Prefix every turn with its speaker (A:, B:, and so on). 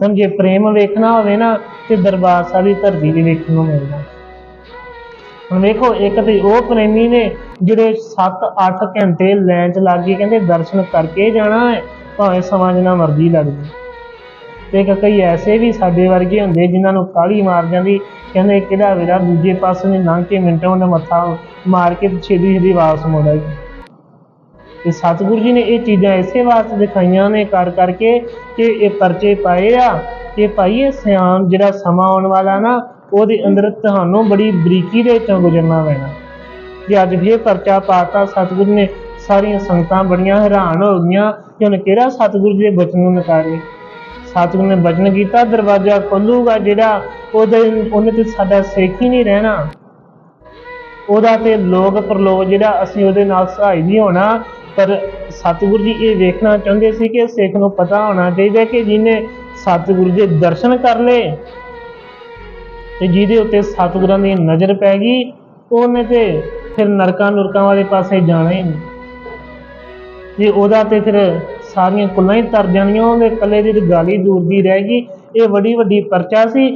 A: ਹੁਣ ਜੇ ਪ੍ਰੇਮ ਵੇਖਣਾ ਹੋਵੇ ਨਾ, ਤੇ ਦਰਬਾਰ ਸਾਹਿਬ ਦੀ ਧਰਤੀ ਤੇ ਵੇਖਣ ਨੂੰ ਮਿਲਦਾ। ਹੁਣ ਵੇਖੋ, ਇੱਕ ਤੇ ਉਹ ਪ੍ਰੇਮੀ ਨੇ ਜਿਹੜੇ 7-8 ਘੰਟੇ ਲਾਈਨ 'ਚ ਲੱਗ ਕੇ ਕਹਿੰਦੇ ਦਰਸ਼ਨ ਕਰਕੇ ਜਾਣਾ ਹੈ, ਭਾਵੇਂ ਸਮਾਂ ਜਿੰਨਾ ਮਰਜ਼ੀ ਲੱਗ ਜਾਏ ਤੇ ਕਈ ਐਸੇ ਵੀ ਸਾਡੇ ਵਰਗੇ ਹੁੰਦੇ ਜਿਨ੍ਹਾਂ ਨੂੰ ਕਾਹਲੀ ਮਾਰ ਜਾਂਦੀ, ਕਹਿੰਦੇ ਕਿਹੜਾ ਵੇਲਾ ਦੂਜੇ ਪਾਸੇ ਨੇ ਲੰਘ ਕੇ ਮਿੰਟਾਂ ਉਹਨੇ ਮੱਥਾ ਮਾਰ ਕੇ ਤੇ ਛੇਤੀ ਵਾਪਸ ਮੁੜ ਆਈ ਤੇ ਸਤਿਗੁਰੂ ਜੀ ਨੇ ਇਹ ਚੀਜ਼ਾਂ ਇਸੇ ਵਾਸਤੇ ਦਿਖਾਈਆਂ ਨੇ ਕਰ ਕਰਕੇ ਕਿ ਇਹ ਪਰਚੇ ਪਾਏ ਆ ਕਿ ਭਾਈ ਇਹ ਸਿਆਣ ਜਿਹੜਾ ਸਮਾਂ ਆਉਣ ਵਾਲਾ ਨਾ, ਉਹਦੇ ਅੰਦਰ ਤੁਹਾਨੂੰ ਬੜੀ ਬਰੀਕੀ ਦੇ ਵਿੱਚੋਂ ਗੁਜ਼ਰਨਾ ਪੈਣਾ। ਜੇ ਅੱਜ ਵੀ ਇਹ ਪਰਚਾ ਪਾਤਾ, ਸਤਿਗੁਰੂ ਨੇ ਸਾਰੀਆਂ ਸੰਗਤਾਂ ਬੜੀਆਂ ਹੈਰਾਨ ਹੋ ਗਈਆਂ ਕਿ ਹੁਣ ਕਿਹੜਾ ਸਤਿਗੁਰੂ ਜੀ ਦੇ ਬਚਨ ਨੂੰ ਨਕਾਰੇ। ਸਤਿਗੁਰੂ ਨੇ ਬਚਨ ਕੀਤਾ, ਦਰਵਾਜ਼ਾ ਖੋਲੂਗਾ ਜਿਹੜਾ ਉਹਦੇ, ਉਹਨੇ ਤੇ ਸਾਡਾ ਸਿੱਖ ਹੀ ਨਹੀਂ ਰਹਿਣਾ। ਉਹਦਾ ਤੇ ਲੋਕ ਪ੍ਰਲੋਕ ਜਿਹੜਾ ਅਸੀਂ ਉਹਦੇ ਨਾਲ ਸਹਾਈ ਨਹੀਂ ਹੋਣਾ ਪਰ ਸਤਿਗੁਰੂ ਜੀ ਇਹ ਵੇਖਣਾ ਚਾਹੁੰਦੇ ਸੀ ਕਿ ਸਿੱਖ ਨੂੰ ਪਤਾ ਹੋਣਾ ਚਾਹੀਦਾ ਕਿ ਜਿਹਨੇ ਸਤਿਗੁਰੂ ਦੇ ਦਰਸ਼ਨ ਕਰ ਲਏ ਤੇ ਜਿਹਦੇ ਉੱਤੇ ਸਤਿਗੁਰਾਂ ਦੀ ਨਜ਼ਰ ਪੈ ਗਈ, ਉਹਨੇ ਤੇ ਫਿਰ ਨਰਕਾਂ ਨੁਰਕਾਂ ਵਾਲੇ ਪਾਸੇ ਜਾਣਾ ਹੀ ਨਹੀਂ। ਤੇ ਉਹਦਾ ਤੇ ਫਿਰ ਸਾਰੀਆਂ ਕੁੱਲਾਂ ਹੀ ਤਰ ਜਾਣੀਆਂ, ਉਹਦੇ ਇਕੱਲੇ ਦੀ ਗਾਲੀ ਦੂਰ ਦੀ ਰਹਿ ਗਈ। ਇਹ ਵੱਡੀ ਵੱਡੀ ਪਰਚਾ ਸੀ।